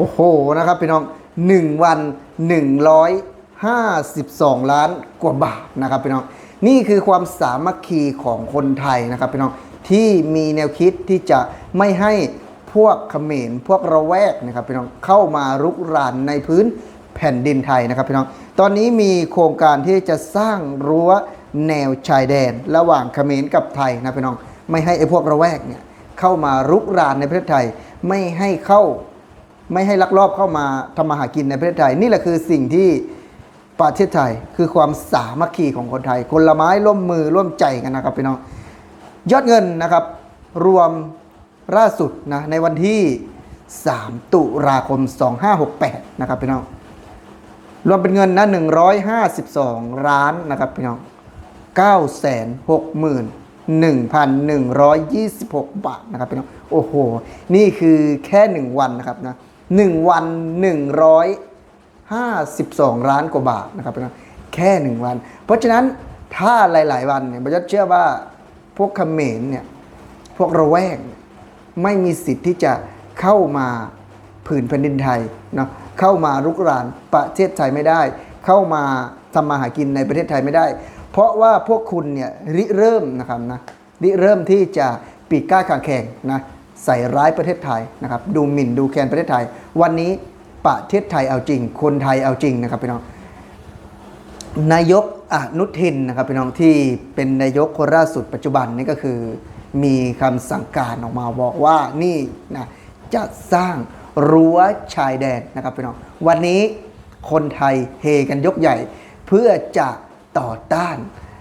โอ้โหนะครับพี่น้อง 1 วัน 152 ล้านกว่าบาทนะครับพี่น้อง นี่คือความสามัคคีของคนไทยนะครับพี่น้องที่มีแนวคิดที่จะไม่ให้พวกเขมรพวกระแวกนะครับพี่น้องเข้ามารุกรานในพื้นแผ่นดินไทยนะครับพี่น้อง ตอนนี้มีโครงการที่จะสร้างรั้วแนวชายแดน ระหว่างเขมรกับไทยนะพี่น้อง ไม่ให้ไอ้พวกระแวกเนี่ยเข้ามารุกรานในประเทศไทย ไม่ให้เข้า ไม่ให้ลักลอบเข้ามาทำมาหากินในประเทศไทย นี่แหละคือสิ่งที่ประเทศไทย คือความสามัคคีของคนไทย คนละไม้ร่วมมือร่วมใจกันนะครับพี่น้องยอดเงินนะครับ รวมล่าสุดนะในวันที่ 3 ตุลาคม 2568 นะครับพี่น้องรวมเป็นเงินนะ152 ล้านนะครับพี่น้อง961,126 บาทนะครับพี่น้องโอ้โห นี่คือแค่ 1 วันนะครับนะ 1 วัน 152 ล้านกว่าบาทนะครับพี่น้องแค่ 1 วัน เพราะฉะนั้นถ้าหลาย ๆ วันเนี่ยผมจะเชื่อว่าพวกเขมรเนี่ยพวกระแวกไม่มีสิทธิ์ที่จะเข้ามาผืนแผ่นดินไทยเนาะเข้ามารุกรานประเทศไทยไม่ได้ เข้ามาทำมาหากินในประเทศไทยไม่ได้ เพราะว่าพวกคุณเนี่ยริเริ่มนะครับนะริเริ่มที่จะปีกก้าขางแข่งนะ ใส่ร้ายประเทศไทยนะครับดูหมิ่นดูแคลนประเทศไทย วันนี้ประเทศไทยเอาจริง คนไทยเอาจริงนะครับพี่น้องนายกอนุทินนะครับพี่น้องที่เป็นนายกคนล่าสุดปัจจุบันนี่ก็คือมีคำสั่งการออกมาบอกว่านี่นะจะสร้างรั้วชายแดนนะครับพี่น้องวันนี้คนไทยเฮกันยกใหญ่ เพื่อจะต่อต้าน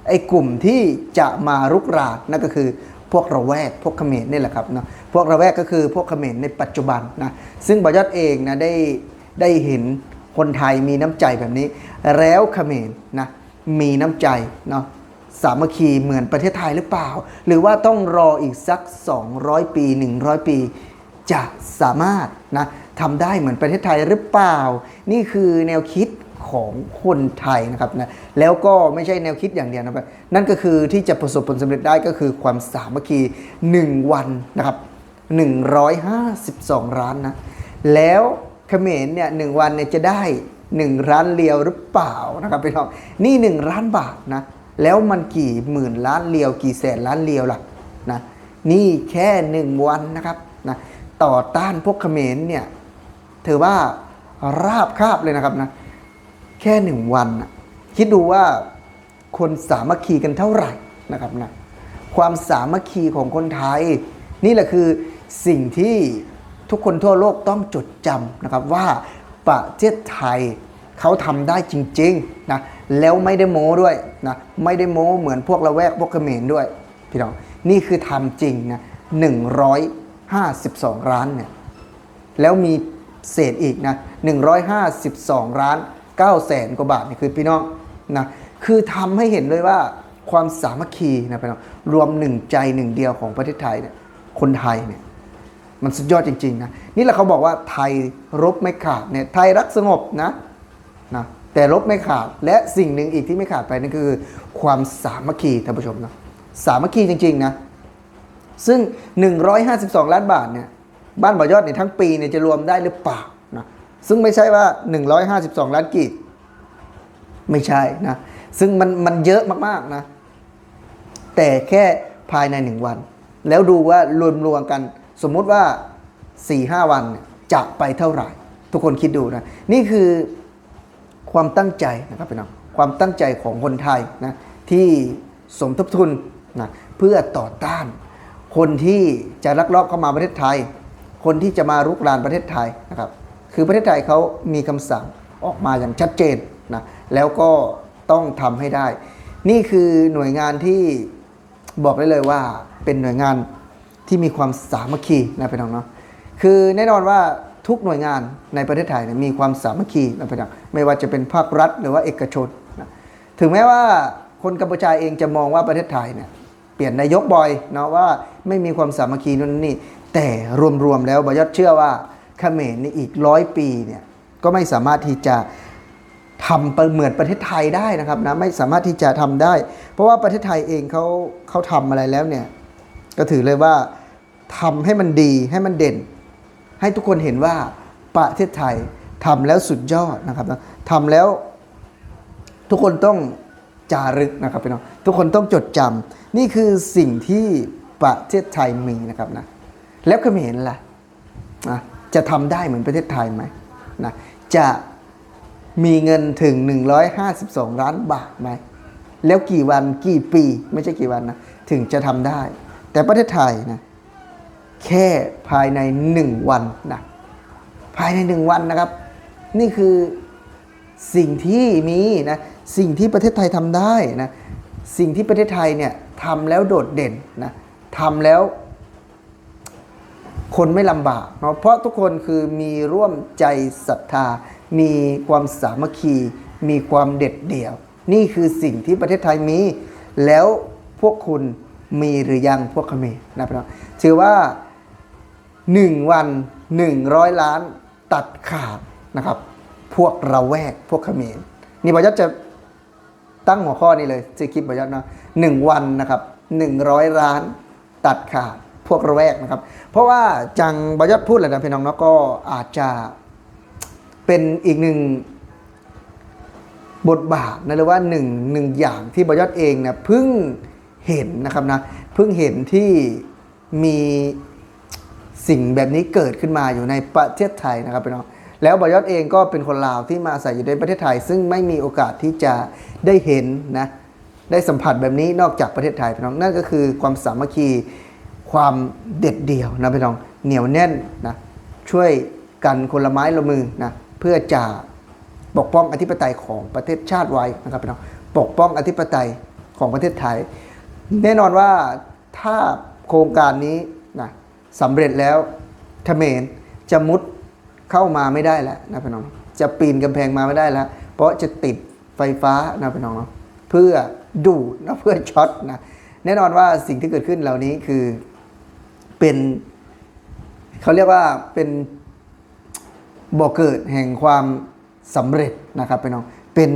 ไอ้กลุ่มที่จะมารุกรานนั่นก็คือ พวกระแวกพวกเขมรนี่แหละครับเนาะพวกระแวกก็คือพวกเขมรในปัจจุบันนะซึ่งบอยอดเองนะได้ได้เห็นคนไทยมีน้ำใจแบบนี้ แล้วเขมรนะมีน้ำใจเนาะสามัคคีเหมือนประเทศไทยหรือเปล่า หรือว่าต้องรออีกสัก 200 ปี 100 ปี จะสามารถนะทำได้เหมือนประเทศไทยหรือเปล่า นี่คือแนวคิด ของคนไทยนะครับนะแล้วก็ไม่ใช่แนวคิดอย่างเดียวนะครับ นั่นก็คือที่จะประสบผลสำเร็จได้ก็คือความสามัคคี 1 วันนะครับ 152ล้านนะ แล้วเขมรเนี่ยหนึ่งวันเนี่ยจะได้1ล้านเรียวหรือเปล่านะครับพี่น้องนี่ 1 ล้านบาทนะแล้วมันกี่หมื่นล้านเรียว กี่แสนล้านเรียวล่ะนะนี่แค่ 1 วันนะครับนะต่อต้านพวกเขมรเนี่ยถือว่าราบคาบเลยนะครับนะ ค่หนึ่งวันนะคิดดูว่าคนสามัคคีกันเท่าไหร่นะครับนะความสามัคคีของคนไทย นี่แหละคือสิ่งที่ทุกคนทั่วโลกต้องจดจำนะครับว่าประเทศไทยเขาทำได้จริงๆนะแล้วไม่ได้โม้ด้วยนะไม่ได้โม้เหมือนพวกละแวกพวกเขมรด้วยพี่น้องนี่คือทำจริงนะ152ล้านเนี่ยแล้วมีเศษอีกนะ152ล้าน 9แสนกว่าบาทนี่คือพี่น้องนะคือทำให้เห็นเลยว่าความสามัคคีนะพี่น้องรวมหนึ่งใจหนึ่งเดียวของประเทศไทยเนี่ยคนไทยเนี่ยมันสุดยอดจริงๆนะนี่แหละเขาบอกว่าไทยรบไม่ขาดเนี่ยไทยรักสงบนะนะแต่รบไม่ขาดและสิ่งหนึ่งอีกที่ไม่ขาดไปนั่นคือความสามัคคีท่านผู้ชมนะสามัคคีจริงๆนะซึ่ง 152 ล้านบาทเนี่ยบ้านบ่อยอดเนี่ยทั้งปีเนี่ยจะรวมได้หรือเปล่า ซึ่งไม่ใช่ว่า 152 ล้านกีบไม่ใช่นะ ซึ่งมันมันเยอะมากๆนะ แต่แค่ภายในหนึ่งวัน แล้วดูว่ารวมๆกัน สมมุติว่า 4-5 วันจะไปเท่าไหร่ ทุกคนคิดดูนะ นี่คือความตั้งใจนะครับพี่น้องความตั้งใจของคนไทยนะที่สมทบทุนนะเพื่อต่อต้าน คนที่จะลักลอบเข้ามาประเทศไทย คนที่จะมารุกรานประเทศไทยนะครับ คือประเทศไทยเขามีคำสั่งออกมาอย่างชัดเจนนะแล้วก็ต้องทำให้ได้ นี่คือหน่วยงานที่บอกได้เลยว่าเป็นหน่วยงานที่มีความสามัคคีนะพี่น้องเนาะคือแน่นอนว่าทุกหน่วยงานในประเทศไทยเนี่ยมีความสามัคคีนะพี่น้องไม่ว่าจะเป็นภาครัฐหรือว่าเอกชนนะถึงแม้ว่าคนกัมพูชาเองจะมองว่าประเทศไทยเนี่ยเปลี่ยนนายกบ่อยเนาะว่าไม่มีความสามัคคีนั่นนี่แต่รวมๆแล้วบอยอดเชื่อว่า เขมรในอีกร้อยปีเนี่ยก็ไม่สามารถที่จะทำเหมือนประเทศไทยได้นะครับนะไม่สามารถที่จะทำได้ เพราะว่าประเทศไทยเองเขาเขาทำอะไรแล้วเนี่ยก็ถือเลยว่าทำให้มันดีให้มันเด่น ให้ทุกคนเห็นว่าประเทศไทยทำแล้วสุดยอดนะครับนะทำแล้วทุกคนต้องจารึกนะครับพี่น้องทุกคนต้องจดจำนี่คือสิ่งที่ประเทศไทยมีนะครับนะแล้วเขมรล่ะนะ จะทำได้เหมือนประเทศไทยไหมนะจะมีเงินถึง 152 ล้านบาทไหม แล้วกี่วันกี่ปีไม่ใช่กี่วันนะ ถึงจะทำได้ แต่ประเทศไทยนะแค่ภายในหนึ่งวันนะภายในหนึ่งวันนะครับ นี่คือสิ่งที่มีนะสิ่งที่ประเทศไทยทำได้นะสิ่งที่ประเทศไทยเนี่ยทำแล้วโดดเด่นนะทำแล้ว คนไม่ลำบากเนาะเพราะทุกคนคือมีร่วมใจศรัทธา มีความสามัคคี มีความเด็ดเดี่ยว นี่คือสิ่งที่ประเทศไทยมี แล้วพวกคุณมีหรือยังพวกเขมรนะพี่น้องถือว่า 1 วัน 100 ล้านตัดขาดนะครับ พวกเราแวกพวกเขมรนี่บอยศจะตั้งหัวข้อนี้เลยจะคลิปบอยศนะหนึ่งวันนะครับหนึ่งร้อยล้านตัดขาด พวกระแวกนะครับ เพราะว่าจังบอยศพูดแหละนะพี่น้องเนาะก็อาจจะเป็นอีกหนึ่งบทบาทนะหรือว่าหนึ่งหนึ่งอย่างที่บอยศเองเนี่ยเพิ่งเห็นนะครับนะเพิ่งเห็นที่มีสิ่งแบบนี้เกิดขึ้นมาอยู่ในประเทศไทยนะครับพี่น้องแล้วบอยศเองก็เป็นคนลาวที่มาอาศัยอยู่ในประเทศไทย ซึ่งไม่มีโอกาสที่จะได้เห็นนะได้สัมผัสแบบนี้นอกจากประเทศไทยพี่น้องนั่นก็คือความสามัคคี ความเด็ดเดี่ยวนะพี่น้องเหนียวแน่นนะช่วยกันคนละไม้ละมือนะเพื่อจะปกป้องอธิปไตยของประเทศชาติไว้นะครับพี่น้องปกป้องอธิปไตยของประเทศไทย แน่นอนว่าถ้าโครงการนี้นะสำเร็จแล้วเขมรจะมุดเข้ามาไม่ได้แล้วนะพี่น้องจะปีนกำแพงมาไม่ได้แล้ว เพราะจะติดไฟฟ้านะพี่น้องเพื่อดูดนะเพื่อช็อตนะแน่นอนว่าสิ่งที่เกิดขึ้นเหล่านี้คือ เป็นเขาเรียกว่าเป็นบ่อเกิดแห่งความสำเร็จนะครับพี่น้องเป็น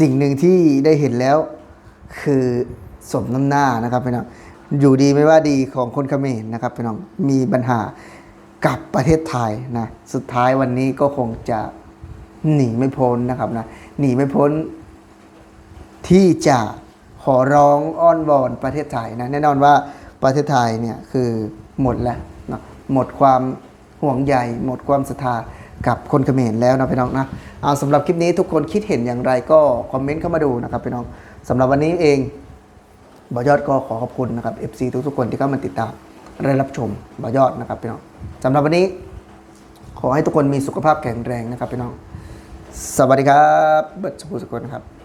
สิ่งหนึ่งที่ได้เห็นแล้ว คือสมน้ำหน้านะครับพี่น้องอยู่ดีไม่ว่าดีของคนเขมรนะครับพี่น้องมีปัญหากับประเทศไทยนะสุดท้ายวันนี้ก็คงจะหนีไม่พ้นนะครับนะหนีไม่พ้น ที่จะขอร้องอ้อนวอนประเทศไทยนะแน่นอนว่าประเทศไทยเนี่ยคือ หมดแล้วนะหมดความห่วงใยหมดความศรัทธากับคนเขมรแล้วนะพี่น้องนะเอาสำหรับคลิปนี้ทุกคนคิดเห็นอย่างไรก็คอมเมนต์เข้ามาดูนะครับพี่น้องสำหรับวันนี้เองบอยอดก็ขอขอบคุณนะครับ FC ทุกๆคนที่เข้ามาติดตามและรับชมบอยอดนะครับพี่น้องสำหรับวันนี้ ขอให้ทุกคนมีสุขภาพแข็งแรงนะครับพี่น้อง สวัสดีครับเบิร์ดสุขุสุขนครับ